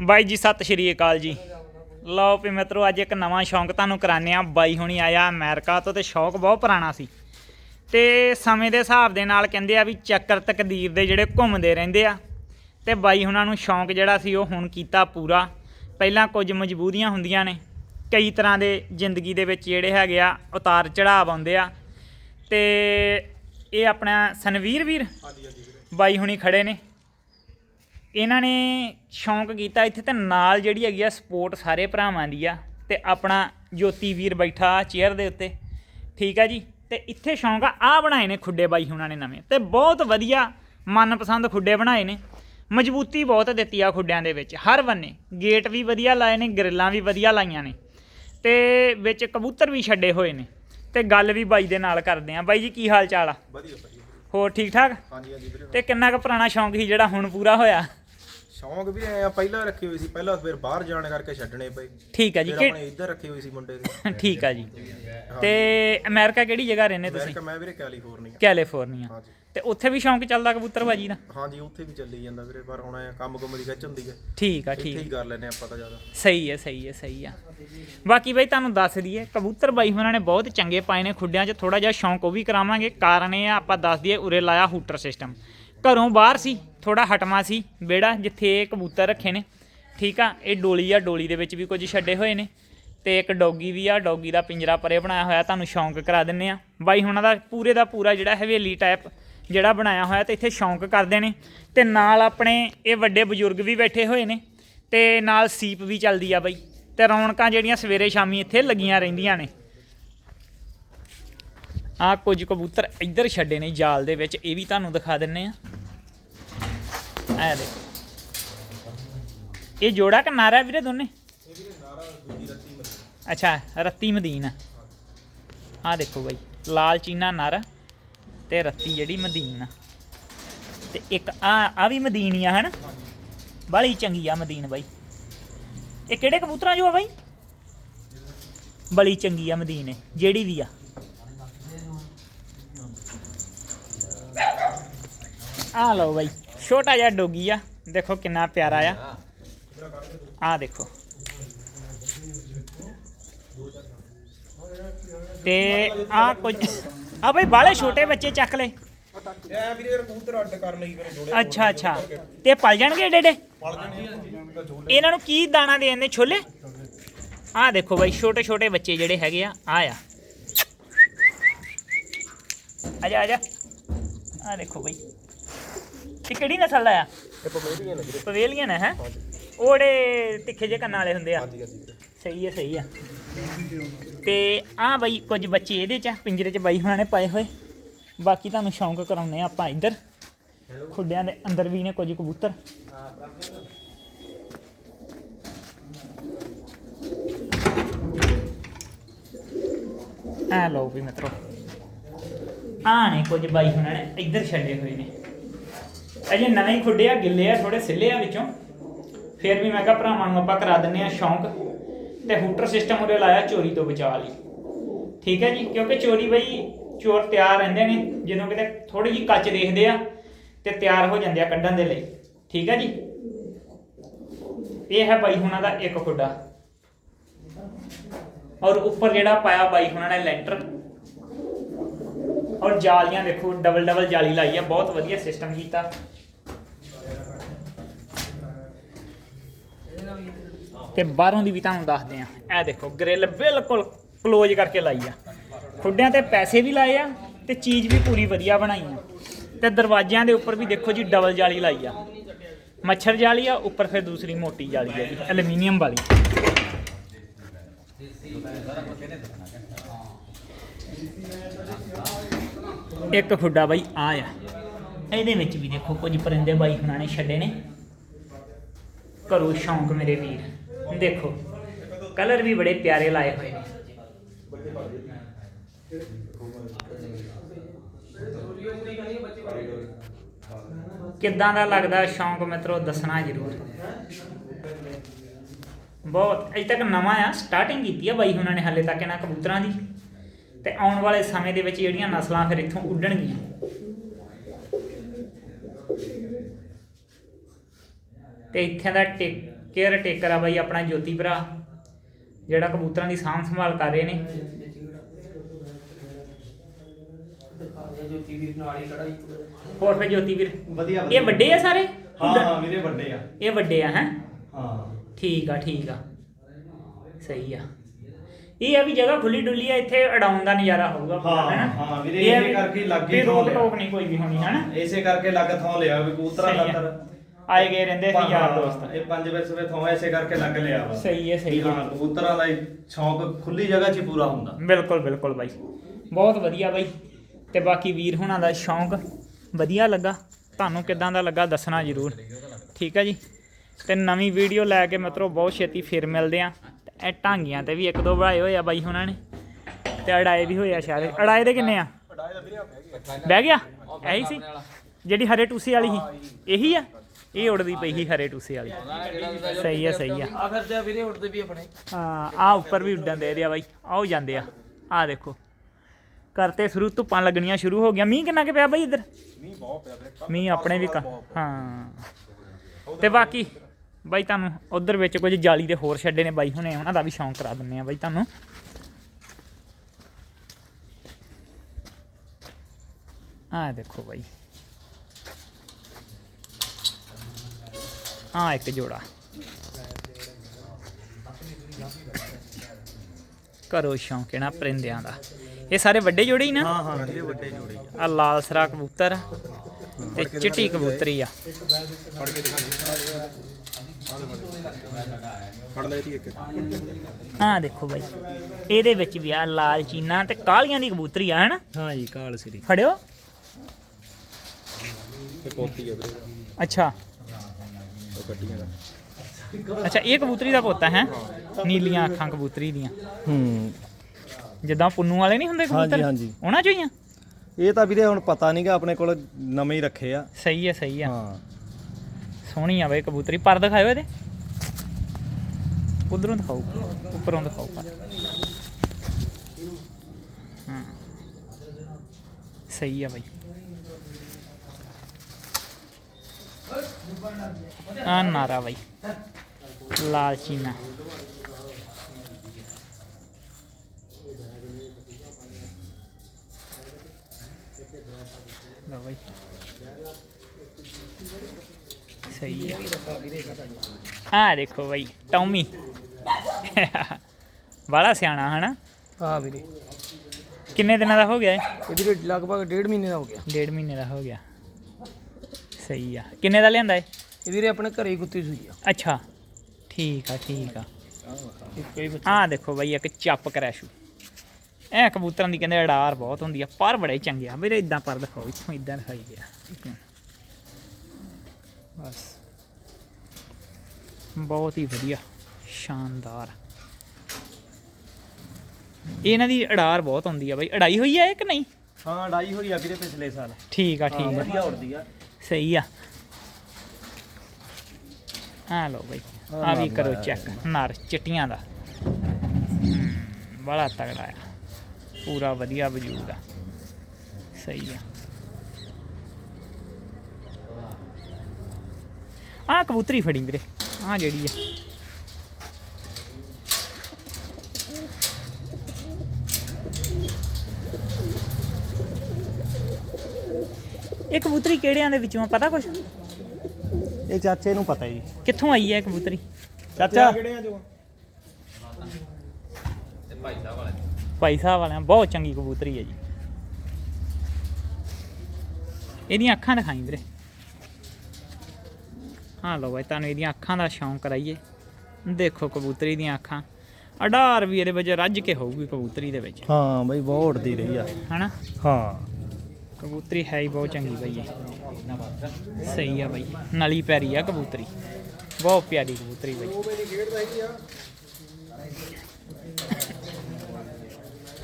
ਬਾਈ ਜੀ ਸਤਿ ਸ਼੍ਰੀ ਅਕਾਲ ਜੀ। ਲਓ ਵੀ ਮਿੱਤਰੋ ਅੱਜ ਇੱਕ ਨਵਾਂ ਸ਼ੌਂਕ ਤੁਹਾਨੂੰ ਕਰਾਨੇ ਆ ਬਾਈ ਹੁਣੀ ਆਇਆ ਅਮਰੀਕਾ ਤੋਂ ਤੇ ਸ਼ੌਂਕ ਬਹੁਤ ਪੁਰਾਣਾ ਸੀ। ਤੇ ਸਮੇਂ ਦੇ ਹਿਸਾਬ ਦੇ ਨਾਲ ਕਹਿੰਦੇ ਆ ਵੀ ਚੱਕਰ ਤਕਦੀਰ ਦੇ ਜਿਹੜੇ ਘੁੰਮਦੇ ਰਹਿੰਦੇ ਆ। ਤੇ ਬਾਈ ਹੁਣਾਂ ਨੂੰ ਸ਼ੌਂਕ ਜਿਹੜਾ ਸੀ ਉਹ ਹੁਣ ਕੀਤਾ ਪੂਰਾ। ਪਹਿਲਾਂ ਕੁਝ ਮਜਬੂਰੀਆਂ ਹੁੰਦੀਆਂ ਨੇ। ਕਈ ਤਰ੍ਹਾਂ ਦੇ ਜ਼ਿੰਦਗੀ ਦੇ ਵਿੱਚ ਜਿਹੜੇ ਹੈਗੇ ਆ ਉਤਾਰ ਚੜਾਵ ਆਉਂਦੇ ਆ। ਤੇ ਇਹ ਆਪਣਾ ਸਨਵੀਰ ਵੀਰ। ਬਾਈ ਹੁਣੀ ਖੜੇ ਨੇ। ਇਹਨਾਂ ਨੇ ਸ਼ੌਂਕ ਕੀਤਾ ਇੱਥੇ ਤੇ ਨਾਲ ਜਿਹੜੀ ਹੈਗੀ ਆ ਸਪੋਰਟ ਸਾਰੇ ਭਰਾਵਾਂ ਦੀ ਆ ਤੇ ਆਪਣਾ ਜੋਤੀ ਵੀਰ ਬੈਠਾ ਚੇਅਰ ਦੇ ਉੱਤੇ ਠੀਕ ਆ ਜੀ? ਤੇ ਇੱਥੇ ਸ਼ੌਂਕ ਆ ਆ ਬਣਾਏ ਨੇ ਖੁੱਡੇ ਬਾਈ ਹੁਣਾਂ ਨੇ ਨਵੇਂ ਤੇ ਬਹੁਤ ਵਧੀਆ ਮਨਪਸੰਦ ਖੁੱਡੇ ਬਣਾਏ ਨੇ। ਮਜ਼ਬੂਤੀ ਬਹੁਤ ਦਿੱਤੀ ਆ ਖੁੱਡਿਆਂ ਦੇ ਵਿੱਚ ਹਰ ਬੰਨੇ। ਗੇਟ ਵੀ ਵਧੀਆ ਲਾਏ ਨੇ ਗਰਿੱਲਾਂ ਵੀ ਵਧੀਆ ਲਾਈਆਂ ਨੇ ਤੇ ਵਿੱਚ ਕਬੂਤਰ ਵੀ ਛੱਡੇ ਹੋਏ ਨੇ ਤੇ ਗੱਲ ਵੀ ਬਾਈ ਦੇ ਨਾਲ ਕਰਦੇ ਆ। ਬਾਈ ਜੀ ਕੀ ਹਾਲ ਚਾਲ ਆ? ਵਧੀਆ ਵਧੀਆ। ਹੋਰ ਠੀਕ ਠਾਕ? ਹਾਂਜੀ ਹਾਂਜੀ ਵੀਰੇ। ਤੇ ਕਿੰਨਾ ਕੁ ਪੁਰਾਣਾ ਸ਼ੌਂਕ ਸੀ ਜਿਹੜਾ ਹੁਣ ਪੂਰਾ ਹੋਇਆ? ਸ਼ੌਂਕ ਵੀ ਐ ਪਹਿਲਾਂ ਰੱਖੀ ਹੋਈ ਸੀ ਪਹਿਲਾਂ ਫਿਰ ਬਾਹਰ ਜਾਣ ਕਰਕੇ ਛੱਡਣੇ ਪਏ। ਠੀਕ ਆ ਜੀ ਫਿਰ ਕਿ ਆਪਣੇ ਇੱਧਰ ਰੱਖੀ ਹੋਈ ਸੀ ਮੁੰਡੇ ਦੇ। ਠੀਕ ਆ ਜੀ। ਤੇ ਅਮਰੀਕਾ ਕਿਹੜੀ ਜਗ੍ਹਾ ਰਹਿੰਦੇ ਤੁਸੀਂ? ਅਮਰੀਕਾ ਮੈਂ ਵੀਰੇ ਕੈਲੀਫੋਰਨੀਆ। ਕੈਲੀਫੋਰਨੀਆ। ਹਾਂਜੀ। ਤੇ ਉੱਥੇ ਵੀ ਸ਼ੌਂਕ ਚੱਲਦਾ ਕਬੂਤਰਬਾਜੀ ਦਾ? ਹਾਂਜੀ ਉੱਥੇ ਵੀ ਚੱਲੀ ਜਾਂਦਾ ਵੀਰੇ ਪਰ ਹੁਣ ਐ ਕੰਮ ਕੁਮ ਦੀ ਖਿੱਚ ਹੁੰਦੀ ਹੈ ਠੀਕ ਆ ਇੱਥੇ ਠੀਕ। ਹੀ ਕਰ ਲੈਨੇ ਆਪਾਂ ਤਾਂ ਜ਼ਿਆਦਾ। ਸਹੀ ਹੈ ਸਹੀ ਹੈ ਸਹੀ ਆ। ਬਾਕੀ ਬਈ ਤੁਹਾਨੂੰ ਦੱਸ ਦਈਏ ਕਬੂਤਰ ਬਾਈ ਉਹਨਾਂ ਨੇ ਬਹੁਤ ਚੰਗੇ ਪਾਏ ਨੇ ਖੁੱਡਿਆਂ 'ਚ ਥੋੜਾ ਜਿਹਾ ਸ਼ੌਂਕ ਉਹ ਵੀ ਕਰਾਵਾਂਗੇ। ਕਾਰਨ ਇਹ ਆ ਆਪਾਂ ਦੱਸ ਦਈਏ ਉਰੇ ਲਾਇਆ ਹੂਟਰ ਸਿਸਟਮ ਘਰੋਂ ਬਾਹਰ ਸੀ? ਥੋੜਾ ਹਟਮਾ ਸੀ ਵਿਹੜਾ ਜਿੱਥੇ ਇਹ ਕਬੂਤਰ ਰੱਖੇ ਨੇ। ਠੀਕ ਆ, ਇਹ ਡੋਲੀ ਆ, ਡੋਲੀ ਦੇ ਵਿੱਚ ਵੀ ਕੁਝ ਛੱਡੇ ਹੋਏ ਨੇ ਤੇ ਇੱਕ ਡੌਗੀ ਵੀ ਆ, ਡੌਗੀ ਦਾ ਪਿੰਜਰਾ ਪਰੇ ਬਣਾਇਆ ਹੋਇਆ, ਤੁਹਾਨੂੰ ਸ਼ੌਂਕ ਕਰਾ ਦਿੰਨੇ ਆ। ਬਾਈ, ਹੁਣਾਂ ਦਾ ਪੂਰੇ ਦਾ ਪੂਰਾ ਜਿਹੜਾ ਹਵੇਲੀ ਟਾਈਪ ਜਿਹੜਾ ਬਣਾਇਆ ਹੋਇਆ ਤੇ ਇੱਥੇ ਸ਼ੌਂਕ ਕਰਦੇ ਨੇ ਤੇ ਨਾਲ ਆਪਣੇ ਇਹ ਵੱਡੇ ਬਜ਼ੁਰਗ ਵੀ ਬੈਠੇ ਹੋਏ ਨੇ ਤੇ ਨਾਲ ਸੀਪ ਵੀ ਚੱਲਦੀ ਆ ਬਾਈ ਤੇ ਰੌਣਕਾਂ ਜਿਹੜੀਆਂ ਸਵੇਰੇ ਸ਼ਾਮੀ ਇੱਥੇ ਲੱਗੀਆਂ ਰਹਿੰਦੀਆਂ ਨੇ। ਆ ਕੁਝ ਕਬੂਤਰ ਇੱਧਰ ਛੱਡੇ ਨੇ ਜਾਲ ਦੇ ਵਿੱਚ, ਇਹ ਵੀ ਤੁਹਾਨੂੰ ਦਿਖਾ ਦਿੰਨੇ ਆ। ਐ ਦੇਖੋ ਇਹ ਜੋੜਾ ਕਿ ਨਾਰਾ ਵੀਰੇ ਦੋਨੇ ਅੱਛਾ ਰੱਤੀ ਮਦੀਨ ਆ ਦੇਖੋ ਬਾਈ ਲਾਲ ਚੀਨਾ ਨਰ ਤੇ ਰੱਤੀ ਜਿਹੜੀ ਮਦੀਨ ਆ ਤੇ ਇੱਕ ਆ ਆ ਵੀ ਮਦੀਨ ਆ ਹਨ ਬੜੀ ਚੰਗੀ ਆ ਮਦੀਨ ਬਾਈ ਇਹ ਕਿਹੜੇ ਕਬੂਤਰਾਂ ਜੋ ਆ ਬਾਈ ਬੜੀ ਚੰਗੀ ਆ ਮਦੀਨ ਜਿਹੜੀ ਵੀ ਆ ਆ ਲਓ ਬਾਈ ਛੋਟਾ ਜਿਹਾ ਡੋਗੀ ਆ। ਦੇਖੋ ਕਿੰਨਾ ਪਿਆਰਾ ਆ। ਆ ਦੇਖੋ। ਤੇ ਆ ਕੁਝ ਆ ਬਈ ਬਾਲੇ ਛੋਟੇ ਬੱਚੇ ਚੱਕ ਲੈ। ਐ ਵੀਰੇ ਕਬੂਤਰ ਅੱਡ ਕਰ ਲਈ ਵੀਰੇ ਜੋੜੇ ਅੱਛਾ ਅੱਛਾ। ਤੇ ਪਲ ਜਾਣਗੇ ਏਡੇ ਏਡੇ? ਪਲ ਜਾਣੇ ਇਹਨਾਂ ਨੂੰ ਕੀ ਦਾਣਾ ਦੇਣ ਨੇ ਛੋਲੇ? ਆਹ ਦੇਖੋ ਬਾਈ, ਛੋਟੇ ਛੋਟੇ ਬੱਚੇ ਜਿਹੜੇ ਹੈਗੇ ਆ ਆ ਆ। ਆਜਾ ਆਜਾ ਆ ਦੇਖੋ ਬਾਈ। ਇਹ ਕਿਹੜੀ ਨਸਲ ਦਾ ਆ? ਇਹ ਪਮੇਰੀਆਂ ਨੇ ਵੀਰੇ। ਪਵੇਲੀਅਨ ਹੈ ਹੈਂ? ਉਹੜੇ ਤਿੱਖੇ ਜੇ ਕੰਨਾਂ ਵਾਲੇ ਹੁੰਦੇ ਆ। ਹਾਂਜੀ ਹਾਂਜੀ। ਵੀਰੇ ਸਹੀ ਹੈ ਸਹੀ ਹੈ। ਤੇ ਆ ਬਾਈ ਕੁਝ ਬੱਚੇ ਇਹਦੇ ਚ ਆ, ਪਿੰਜਰੇ ਚ ਬਾਈ ਹੁਣਾਂ ਨੇ ਪਾਏ ਹੋਏ। ਬਾਕੀ ਤੁਹਾਨੂੰ ਸ਼ੌਂਕ ਕਰਾਉਨੇ ਆ ਆਪਾਂ ਇੱਧਰ। ਖੁੱਡਿਆਂ ਦੇ ਅੰਦਰ ਵੀ ਨੇ ਕੁਝ ਕਬੂਤਰ। ਆ ਲਓ ਵੀ ਮਿੱਤਰੋ। ਆ ਨੇ ਕੁਝ ਬਾਈ ਹੁਣਾਂ ਨੇ ਇੱਧਰ ਛੱਡੇ ਹੋਏ ਨੇ। ਅਜੇ ਨਵੇਂ ਹੀ ਖੁੱਡੇ ਆ, ਗਿੱਲੇ ਆ ਥੋੜੇ ਸਿੱਲੇ ਆ ਵਿੱਚੋਂ। ਫਿਰ ਵੀ ਮੈਂ ਕਿਹਾ ਭਰਾਵਾਂ ਨੂੰ ਆਪਾਂ ਕਰਾ ਦਿੰਨੇ ਆ ਸ਼ੌਂਕ। ਤੇ ਹੂਟਰ ਸਿਸਟਮ ਉਰੇ ਲਾਇਆ ਚੋਰੀ ਤੋਂ ਬਚਾ ਲਈ। ਠੀਕ ਹੈ ਜੀ, ਕਿਉਂਕਿ ਚੋਰੀ ਬਈ ਚੋਰ ਤਿਆਰ ਰਹਿੰਦੇ ਨੇ, ਜਦੋਂ ਕਿਤੇ ਥੋੜੀ ਜਿਹੀ ਕੱਚ ਦੇਖਦੇ ਆ ਤੇ ਤਿਆਰ ਹੋ ਜਾਂਦੇ ਆ ਕੱਢਣ ਦੇ ਲਈ। ਠੀਕ ਹੈ ਜੀ? ਇਹ ਹੈ ਬਾਈ ਹੁਣਾਂ ਦਾ ਇੱਕ ਖੁੱਡਾ। ਔਰ ਉੱਪਰ ਜਿਹੜਾ ਪਾਇਆ ਬਾਈ ਹੁਣਾਂ ਨੇ ਲੈਂਟਰ। ਔਰ ਜਾਲੀਆਂ ਦੇਖੋ ਡਬਲ ਡਬਲ ਜਾਲੀ ਲਾਈ ਆ ਬਹੁਤ ਵਧੀਆ ਸਿਸਟਮ ਕੀਤਾ। ਤੇ ਬਾਹਰੋਂ ਦੀ ਵੀ ਤੁਹਾਨੂੰ ਦੱਸਦੇ ਆ ਇਹ ਦੇਖੋ ਗ੍ਰਿਲ ਬਿਲਕੁਲ ਕਲੋਜ਼ ਕਰਕੇ ਲਾਈ ਆ। ਖੁੱਡਿਆਂ ਤੇ ਪੈਸੇ ਵੀ ਲਾਏ ਆ ਤੇ ਚੀਜ਼ ਵੀ ਪੂਰੀ ਵਧੀਆ ਬਣਾਈ ਆ। ਤੇ ਦਰਵਾਜ਼ਿਆਂ ਦੇ ਉੱਪਰ ਵੀ ਦੇਖੋ ਜੀ ਡਬਲ ਜਾਲੀ ਲਾਈ ਆ। ਮੱਛਰ ਜਾਲੀ ਆ, ਉੱਪਰ ਫਿਰ ਦੂਸਰੀ ਮੋਟੀ ਜਾਲੀ ਆ ਜੀ ਐਲੂਮੀਨੀਅਮ ਵਾਲੀ। ਇੱਕ ਖੁੱਡਾ ਬਾਈ ਆ ਆ। ਇਹਦੇ ਵਿੱਚ ਵੀ ਦੇਖੋ ਕੁਝ ਪਰਿੰਦੇ ਬਾਈ ਹੁਣਾਂ ਨੇ ਛੱਡੇ ਨੇ। ਕਰੋ ਸ਼ੌਂਕ ਮੇਰੇ ਵੀਰ। ਦੇਖੋ, ਕਲਰ ਵੀ ਬੜੇ ਪਿਆਰੇ ਲਾਏ ਹੋਏ ਨੇ। ਕਿੱਦਾਂ ਦਾ ਲੱਗਦਾ ਸ਼ੌਂਕ ਮਿੱਤਰੋ, ਦੱਸਣਾ ਜ਼ਰੂਰ। ਬਹੁਤ, ਅਜੇ ਤੱਕ ਨਵਾਂ ਆ ਸਟਾਰਟਿੰਗ ਕੀਤੀ ਆ ਬਾਈ ਹੁਣਾਂ ਨੇ ਹਾਲੇ ਤੱਕ ਇਹਨਾਂ ਕਬੂਤਰਾਂ ਦੀ। ਤੇ ਆਉਣ ਵਾਲੇ ਸਮੇਂ ਦੇ ਵਿੱਚ ਜਿਹੜੀਆਂ ਨਸਲਾਂ ਫਿਰ ਇੱਥੋਂ ਉੱਡਣਗੀਆਂ। ਤੇ ਇੱਥੇ ਦਾ ਕੇਅਰ ਟੇਕਰ ਆ ਬਾਈ ਆਪਣਾ ਜੋਤੀ ਭਰਾ ਜਿਹੜਾ ਕਬੂਤਰਾਂ ਦੀ ਸਾਂਭ ਸੰਭਾਲ ਕਰ ਰਹੇ ਨੇ। ਜੋਤੀ ਵੀਰ ਨਾਲ ਹੀ ਖੜਾ ਹੀ ਹੋਰ ਫਿਰ ਜੋਤੀ ਵੀਰ ਵਧੀਆ। ਇਹ ਵੱਡੇ ਆ ਸਾਰੇ? ਹਾਂ ਹਾਂ ਵੀਰੇ ਵੱਡੇ ਆ। ਇਹ ਵੱਡੇ ਆ ਹੈ? ਹਾਂ। ਠੀਕ ਆ ਠੀਕ ਆ। ਸਹੀ ਆ। ਇਹ ਆ ਵੀ ਜਗ੍ਹਾ ਖੁੱਲੀ ਡੁੱਲੀ ਆ ਇੱਥੇ ਅਡਾਉਣ ਦਾ ਨਜ਼ਾਰਾ ਹੋਊਗਾ ਹਾਂ? ਹਾਂ, ਵੀਰੇ, ਇਹਦੇ ਕਰਕੇ ਲਾਗੇ ਰੋਕ। ਟੋਕ ਨਹੀਂ ਕੋਈ ਵੀ ਹੋਣੀ ਹੈਨਾ? ਇਸੇ ਕਰਕੇ ਲੱਗ ਥਾਂ ਲਿਆ ਵੀ ਆ। ਖਾਤਰ। ਆਏ ਗਏ ਰਹਿੰਦੇ ਸੀ ਯਾਰ ਦੋਸਤ। ਇਹ ਪੰਜ ਵਿਸਵੇ ਥਾਂ ਇਸੇ ਕਰਕੇ ਲੱਗ ਲਿਆ ਵਾ। ਸਹੀ ਹੈ ਸਹੀ ਹੈ ਕਬੂਤਰਾਂ ਦਾ ਸ਼ੌਂਕ ਖੁੱਲੀ ਜਗ੍ਹਾ 'ਚ ਪੂਰਾ ਹੁੰਦਾ। ਬਿਲਕੁਲ ਬਿਲਕੁਲ ਬਾਈ। ਬਹੁਤ ਵਧੀਆ ਬਾਈ। ਤੇ ਬਾਕੀ ਵੀਰ ਹੁਣਾਂ ਦਾ ਸ਼ੌਂਕ ਵਧੀਆ ਲੱਗਾ। ਤੁਹਾਨੂੰ ਕਿਦਾਂ ਦਾ ਲੱਗਾ ਦੱਸਣਾ ਜ਼ਰੂਰ। ਠੀਕ ਹੈ ਜੀ? ਤੇ ਨਵੀਂ ਵੀਡੀਓ ਲੈ ਕੇ ਮਿੱਤਰੋ ਬਹੁਤ ਛੇਤੀ ਫਿਰ ਮਿਲਦੇ ਆ। ਇਹ ਢਾਂਗੀਆਂ ਤੇ ਵੀ ਇੱਕ ਦੋ ਬਣਾਏ ਹੋਏ ਆ ਬਾਈ ਹੁਣਾਂ ਨੇ। ਤੇ ਅੜਾਏ ਵੀ ਹੋਏ ਆ ਸ਼ਾਇਦ। ਅੜਾਏ ਦੇ ਕਿੰਨੇ ਆ? ਬਹਿ ਗਿਆ? ਐਹੀ ਸੀ? ਜਿਹੜੀ ਹਰੇ ਟੂਸੇ ਵਾਲੀ ਸੀ? ਇਹੀ ਆ? ਇਹ ਉੜਦੀ ਪਈ ਸੀ ਹਰੇ ਟੂਸੇ ਵਾਲੀ। ਸਹੀ ਆ ਸਹੀ ਆ। ਆ ਫਿਰ ਤੇ ਵੀਰੇ ਉੱਡਦੇ ਵੀ ਆਪਣੇ। ਹਾਂ ਆ ਉੱਪਰ ਵੀ ਉੱਡਣ ਦੇ ਰਿਹਾ ਬਾਈ। ਆਓ ਜਾਂਦੇ ਆ। ਆ ਦੇਖੋ। ਕਰਤੇ ਸ਼ੁਰੂ ਧੁੱਪਾਂ ਲੱਗਣੀਆਂ ਸ਼ੁਰੂ ਹੋ ਗਿਆ ਮੀਂਹ ਕਿੰਨਾ ਕਿ ਪਿਆ ਬਾਈ ਇੱਧਰ? ਮੀਂਹ ਬਹੁਤ ਪਿਆ। ਮੀਂਹ ਆਪਣੇ ਵੀ ਹਾਂ। ਤੇ ਬਾਕੀ? ਬਾਈ ਤੁਹਾਨੂੰ ਉਧਰ ਵਿੱਚ ਕੁਝ ਜਾਲੀ ਦੇ ਹੋਰ ਛੱਡੇ ਨੇ ਬਾਈ ਹੁਣੇ ਉਹਨਾਂ ਦਾ ਵੀ ਸ਼ੌਂਕ ਕਰਾ ਦਿੰਨੇ ਆ ਬਾਈ ਤੁਹਾਨੂੰ। ਆ ਦੇਖੋ ਬਾਈ। ਆ ਇੱਕ ਜੋੜਾ। ਕਰੋ ਸ਼ੌਂਕ ਇਹਨਾਂ ਪਰਿੰਦਿਆਂ ਦਾ। ਇਹ ਸਾਰੇ ਵੱਡੇ ਜੋੜੇ ਹੀ ਨਾ? ਹਾਂ ਹਾਂ ਵੀਰੇ ਵੱਡੇ ਜੋੜੇ ਆ। ਲਾਲ ਸਰਾ ਕਬੂਤਰ ਤੇ ਚਿੱਟੀ ਕਬੂਤਰੀ ਆ। ਫੜ ਕੇ ਦਿਖਾ ਫੜ ਲੈ ਇਹਦੀ ਇੱਕ। ਆ ਦੇਖੋ ਬਾਈ ਇਹਦੇ ਵਿੱਚ ਵੀ ਆ ਲਾਲ ਚੀਨਾ ਤੇ ਕਾਲੀਆਂ ਦੀ ਕਬੂਤਰੀ ਆ ਹਨਾ? ਹਾਂ ਜੀ ਕਾਲ ਸ੍ਰੀ। ਫੜਿਓ। ਤੇ ਪੋਤੀ ਆ ਵੀਰੇ। ਅੱਛਾ। ਉਹ ਗੱਡੀਆਂ ਦਾ ਅੱਛਾ ਇਹ ਕਬੂਤਰੀ ਦਾ ਪੋਤਾ ਹੈ? ਨੀਲੀਆਂ ਅੱਖਾਂ ਕਬੂਤਰੀ ਦੀਆਂ। ਹੂੰ। ਜਿੱਦਾਂ ਪੁੰਨੂ ਵਾਲੇ ਨਹੀਂ ਹੁੰਦੇ ਕਬੂਤਰ? ਹਾਂਜੀ। ਉਹਨਾਂ ਚੋਂ ਹੀ ਆ? ਇਹ ਤਾਂ ਵੀਰੇ ਹੁਣ ਪਤਾ ਨਹੀਂਗਾ ਆਪਣੇ ਕੋਲ ਨਵੇਂ ਹੀ ਰੱਖੇ ਆ। ਸਹੀ ਹੈ ਸਹੀ ਆ। ਹਾਂ। ਸੋਹਣੀ ਆ ਬਈ ਕਬੂਤਰੀ। ਪਰ ਦਿਖਾਇਓ ਇਹਦੇ। ਉਧਰੋਂ ਦਿਖਾਓ, ਉੱਪਰੋਂ ਦਿਖਾਓ ਪਰ। ਸਹੀ ਆ ਬਈ। ਆ ਨਾਰਾ ਬਈ। ਲਾਲ ਚੀਨਾ। ਲਓ ਬਈ। ਸਹੀ ਹੈ। ਆ ਦੇਖੋ ਬਈ ਟੌਮੀ। ਬੜਾ ਸਿਆਣਾ ਹਨਾ? ਹਾਂ ਵੀਰੇ। ਕਿੰਨੇ ਦਿਨਾਂ ਦਾ ਹੋ ਗਿਆ ਇਹ? ਇਹ ਵੀਰੇ ਲਗਭਗ ਡੇਢ ਮਹੀਨੇ ਦਾ ਹੋ ਗਿਆ। ਡੇਢ ਮਹੀਨੇ ਦਾ ਹੋ ਗਿਆ। ਸਹੀ ਆ। ਕਿੰਨੇ ਦਾ ਲਿਆਂਦਾ ਇਹ? ਇਹ ਵੀਰੇ ਆਪਣੇ ਘਰੇ ਹੀ ਕੁੱਤੀ ਸੂਈ ਆ। ਅੱਛਾ। ਠੀਕ ਆ ਠੀਕ ਆ। ਇੱਕੋ ਹੀ ਆ ਦੇਖੋ ਬਈ ਇੱਕ ਚੱਪ ਕਰੈਸ਼ੂ। ਇਹ ਕਬੂਤਰਾਂ ਦੀ ਕਹਿੰਦੇ ਅਡਾਰ ਬਹੁਤ ਹੁੰਦੀ ਆ ਪਰ ਬੜੇ ਚੰਗੇ ਆ। ਵੀਰੇ ਇਦਾਂ ਪਰ ਦਿਖਾਓ ਇੱਥੋਂ ਇਦਾਂ ਦਿਖਾਈ ਗਿਆ। ਬਸ। ਬਹੁਤ ਹੀ ਵਧੀਆ ਸ਼ਾਨਦਾਰ। ਇਹਨਾਂ ਦੀ ਅਡਾਰ ਬਹੁਤ ਹੁੰਦੀ ਆ ਬਈ। ਅੜਾਈ ਹੋਈ ਆ ਇਹ ਕਿ ਨਹੀਂ? ਹਾਂ ਡਾਈ ਹੋਈ ਆ ਵੀਰੇ ਪਿਛਲੇ ਸਾਲ। ਠੀਕ ਆ ਠੀਕ ਆ। ਵਧੀਆ ਉੜਦੀ ਆ। ਸਹੀ ਆ। ਆ ਲਓ ਬਈ। ਆ ਵੀ ਕਰੋ ਚੈੱਕ। ਨਰ ਚਿੱਟੀਆਂ ਦਾ। ਬੜਾ ਤਗੜਾ ਆ। ਪੂਰਾ ਵਧੀਆ ਵਜੂਦ ਆ। ਸਹੀ ਆ। ਆ ਕਬੂਤਰੀ ਫੜੀ ਵੀਰੇ ਆ ਜਿਹੜੀ ਆ। ਇਹ ਕਬੂਤਰੀ ਕਿਹੜਿਆਂ ਦੇ ਵਿੱਚੋਂ ਆ, ਪਤਾ ਕੁਛ? ਇਹ ਚਾਚੇ ਨੂੰ ਪਤਾ ਜੀ। ਕਿੱਥੋਂ ਆਈ ਹੈ ਇਹ ਕਬੂਤਰੀ? ਚਾਚਾ। ਭਾਈ ਸਾਹਿਬ ਵਾਲਿਆਂ ਬਹੁਤ ਚੰਗੀ ਕਬੂਤਰੀ ਹੈ ਜੀ। ਇਹਦੀਆਂ ਅੱਖਾਂ ਦਿਖਾਈ ਵੀਰੇ। ਹਾਂ ਲਓ ਬਾਈ ਤੁਹਾਨੂੰ ਇਹਦੀਆਂ ਅੱਖਾਂ ਦਾ ਸ਼ੌਂਕ ਕਰਾਈਏ। ਦੇਖੋ ਕਬੂਤਰੀ ਦੀਆਂ ਅੱਖਾਂ। ਅਡਾਰ ਵੀ ਇਹਦੇ ਵਿੱਚ ਰੱਜ ਕੇ ਹੋਊਗੀ ਕਬੂਤਰੀ ਦੇ ਵਿੱਚ। ਹਾਂ ਬਈ ਬਹੁਤ ਉੜਦੀ ਰਹੀ ਆ। ਹਨਾ? ਹਾਂ। ਕਬੂਤਰੀ ਹੈ ਹੀ ਬਹੁਤ ਚੰਗੀ ਬਈ ਇਹ। ਸਹੀ ਆ ਬਈ ਨਲੀ ਪੈਰੀ ਆ ਕਬੂਤਰੀ। ਬਹੁਤ ਪਿਆਰੀ ਕਬੂਤਰੀ ਬਈ।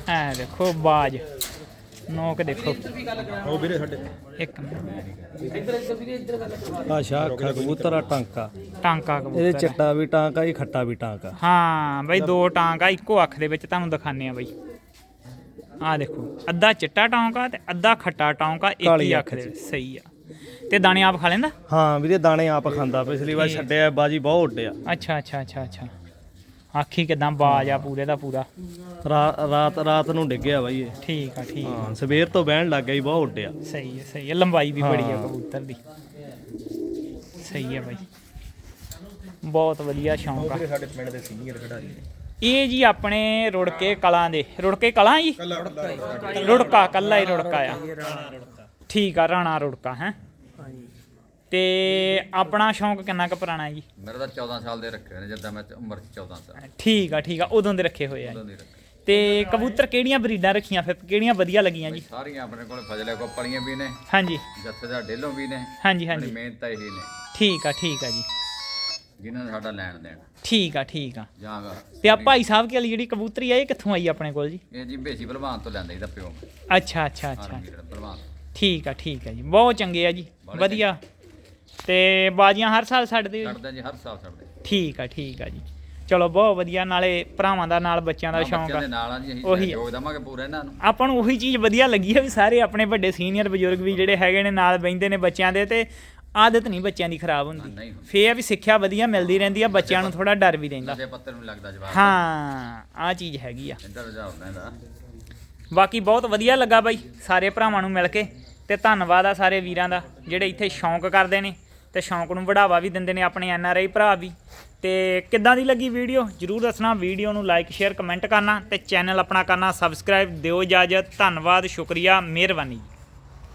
ਆ ਦੇਖੋ ਬਾਜ। ਨੋਕ ਦੇਖੋ। ਉਹ ਵੀਰੇ ਸਾਡੇ। ਇੱਕ ਮਿੰਟ। ਆ ਸ਼ਾਹ ਅੱਖਾਂ ਕਬੂਤਰ ਆ ਟਾਂਕਾ। ਟਾਂਕਾ ਇਹਦੇ ਕਬੂਤਰ ਚਿੱਟਾ ਵੀ ਟਾਂਕਾ ਹੀ ਖੱਟਾ ਵੀ ਟਾਂਕਾ। ਹਾਂ ਬਈ ਦੋ ਟਾਂਕਾ ਇੱਕੋ ਅੱਖ ਦੇ ਵਿੱਚ ਤੁਹਾਨੂੰ ਦਿਖਾਣੇ ਆ ਬਈ। ਆ ਦੇਖੋ ਅੱਧਾ ਚਿੱਟਾ ਟਾਂਕਾ ਤੇ ਅੱਧਾ ਖੱਟਾ ਟਾਂਕਾ ਇੱਕ ਕਾਲੀ ਹੀ ਅੱਖ ਅੱਖ ਦੇ ਵਿੱਚ ਸਹੀ ਆ। ਤੇ ਦਾਣੇ ਆਪ ਖਾ ਲੈਂਦਾ? ਹਾਂ ਵੀਰੇ ਦਾਣੇ ਆਪ ਖਾਂਦਾ ਪਿਛਲੀ ਵਾਰ ਛੱਡਿਆ ਬਾਜੀ ਬਹੁਤ ਉੱਡਿਆ ਅੱਛਾ ਅੱਛਾ ਅੱਛਾ ਅੱਛਾ। ਆਖੀ ਕਿਦਾਂ ਬਾਜ ਆ ਪੂਰੇ ਦਾ ਪੂਰਾ। ਰਾ- ਰਾਤ ਰਾਤ ਨੂੰ ਡਿੱਗਿਆ ਬਾਈ ਇਹ। ਠੀਕ ਆ ਠੀਕ ਆ। ਹਾਂ ਸਵੇਰ ਤੋਂ ਬਹਿਣ ਲੱਗ ਗਿਆ ਜੀ ਬਹੁਤ ਉੱਡਿਆ ਸਹੀ ਹੈ ਸਹੀ ਹੈ ਲੰਬਾਈ ਵੀ ਬੜੀ ਆ ਹਾਂ। ਕਬੂਤਰ ਦੀ। ਸਹੀ ਹੈ ਬਾਈ। ਬਹੁਤ ਵਧੀਆ ਸ਼ੌਂਕ ਆ। ਸਾਡੇ ਪਿੰਡ ਦੇ ਸੀਨੀਅਰ ਖਿਡਾਰੀ ਨੇ। ਇਹ ਜੀ ਆਪਣੇ ਰੁੜਕੇ ਕਲਾਂ ਦੇ। ਰੁੜਕੇ ਕਲਾਂ ਜੀ? ਰੁੜਕਾ ਕੱਲਾ ਹੀ ਰੁੜਕਾ ਆ। ਠੀਕ ਆ ਰਾਣਾ ਰੁੜਕਾ ਹੈ। ਤੇ ਆਪਣਾ ਸ਼ੌਂਕ ਕਿੰਨਾ ਕੁ ਪੁਰਾਣਾ ਜੀ? ਮੇਰੇ ਤਾਂ 14 ਸਾਲ ਦੇ ਰੱਖੇ ਨੇ ਜਦੋਂ ਮੈਂ ਉਮਰ 'ਚ 14 ਸਾਲ। ਠੀਕ ਆ ਠੀਕ ਆ ਉਦੋਂ ਦੇ ਰੱਖੇ ਹੋਏ ਆ ਉਦੋਂ ਦੇ ਰੱਖੇ ਤੇ ਕਬੂਤਰ ਕਿਹੜੀਆਂ ਬਰੀਡਾਂ ਰੱਖੀਆਂ ਫਿਰ ਕਿਹੜੀਆਂ ਵਧੀਆ ਲੱਗੀਆਂ ਜੀ? ਸਾਰੀਆਂ ਆਪਣੇ ਕੋਲ ਫਜਲੇ ਕੋ ਪਲੀਆਂ ਵੀ ਨੇ ਹਾਂਜੀ। ਜੱਥੇਦਾਰ ਡੇਲੋਂ ਵੀ ਨੇ ਹਾਂਜੀ ਹਾਂਜੀ। ਮਿਹਨਤ ਤਾਂ ਇਹੀ ਨੇ। ਠੀਕ ਆ ਠੀਕ ਆ ਜੀ। ਜਿਨ੍ਹਾਂ ਨੇ ਸਾਡਾ ਲੈਣ ਦੇਣ। ਠੀਕ ਆ ਠੀਕ ਆ। ਜਾਂ ਤੇ ਆ ਭਾਈ ਸਾਹਿਬ ਕੀ ਵਾਲੀ ਜਿਹੜੀ ਕਬੂਤਰੀ ਆ ਇਹ ਕਿੱਥੋਂ ਆਈ ਆਪਣੇ ਕੋਲ ਜੀ? ਇਹ ਜੀ ਭੇਸੀ ਭਲਵਾਨ ਤੋਂ ਲੈਂਦਾ ਇਹਦਾ ਪਿਓ। ਅੱਛਾ ਅੱਛਾ ਅੱਛਾ। ਦਾ ਭਲਵਾਨ। ਠੀਕ ਆ ਠੀਕ ਆ ਜੀ ਬਹੁਤ ਚੰਗੇ ਆ ਜੀ ਵਧੀਆ। ਤੇ ਬਾਜੀਆਂ ਹਰ ਸਾਲ ਛੱਡਦੇ ਹੋ ਜੀ? ਛੱਡਦੇ ਜੀ ਹਰ ਸਾਲ ਛੱਡਦੇ। ਠੀਕ ਆ ਠੀਕ ਆ ਜੀ। ਚਲੋ ਬਹੁਤ ਵਧੀਆ ਨਾਲੇ ਭਰਾਵਾਂ ਦਾ ਨਾਲ ਬੱਚਿਆਂ ਦਾ ਹਾਂ, ਸ਼ੌਂਕ ਬੱਚਿਆਂ ਦੇ ਆ ਨਾਲ ਆ ਜੀ ਅਸੀਂ ਉਹੀ ਆ। ਸਹਿਯੋਗ ਦੇਵਾਂਗੇ ਪੂਰਾ ਇਹਨਾਂ ਨੂੰ। ਆਪਾਂ ਨੂੰ ਉਹੀ ਚੀਜ਼ ਵਧੀਆ ਲੱਗੀ ਆ ਵੀ ਸਾਰੇ ਆਪਣੇ ਵੱਡੇ ਸੀਨੀਅਰ ਬਜ਼ੁਰਗ ਵੀ ਜਿਹੜੇ ਹੈਗੇ ਨੇ ਨਾਲ ਬੈਂਦੇ ਨੇ ਬੱਚਿਆਂ ਦੇ ਤੇ ਆਦਤ ਨਹੀਂ ਬੱਚਿਆਂ ਦੀ ਖਰਾਬ ਹਾਂ, ਹੁੰਦੀ ਨਹੀਂ ਹੁੰਦੀ। ਫੇਰ ਆ ਵੀ ਸਿੱਖਿਆ ਵਧੀਆ ਮਿਲਦੀ ਰਹਿੰਦੀ ਆ ਬੱਚਿਆਂ ਨੂੰ ਥੋੜਾ ਡਰ ਵੀ ਰਹਿੰਦਾ। ਨਸ਼ੇ ਪੱਤਰ ਨੂੰ ਲੱਗਦਾ ਜਵਾਬ ਹਾਂ ਆ ਚੀਜ਼ ਹੈਗੀ ਆ। ਇੰਟਰ ਰਜਾ ਹੁੰਦਾ ਇਹਦਾ ਬਾਕੀ ਬਹੁਤ ਵਧੀਆ ਲੱਗਾ ਬਾਈ ਸਾਰੇ ਭਰਾਵਾਂ ਨੂੰ ਮਿਲ ਕੇ ਤੇ ਧੰਨਵਾਦ ਆ ਸਾਰੇ ਵੀਰਾਂ ਦਾ ਜਿਹੜੇ ਇੱਥੇ ਸ਼ੌਂਕ ਕਰਦੇ ਨੇ। ਤੇ ਸ਼ੌਂਕ ਨੂੰ ਵਧਾਵਾ ਵੀ ਦਿੰਦੇ ਨੇ ਆਪਣੇ ਐਨ ਆਰ ਆਈ ਭਰਾ ਵੀ। ਤੇ ਕਿੱਦਾਂ ਦੀ ਲੱਗੀ ਵੀਡੀਓ? ਜਰੂਰ ਦੱਸਣਾ। ਵੀਡੀਓ ਨੂੰ ਲਾਈਕ ਸ਼ੇਅਰ ਕਮੈਂਟ ਕਰਨਾ ਤੇ ਚੈਨਲ ਆਪਣਾ ਕਰਨਾ। ਸਬਸਕ੍ਰਾਈਬ ਦਿਓ ਇਜਾਜ਼ਤ। ਧੰਨਵਾਦ। ਸ਼ੁਕਰੀਆ। ਮਿਹਰਬਾਨੀ।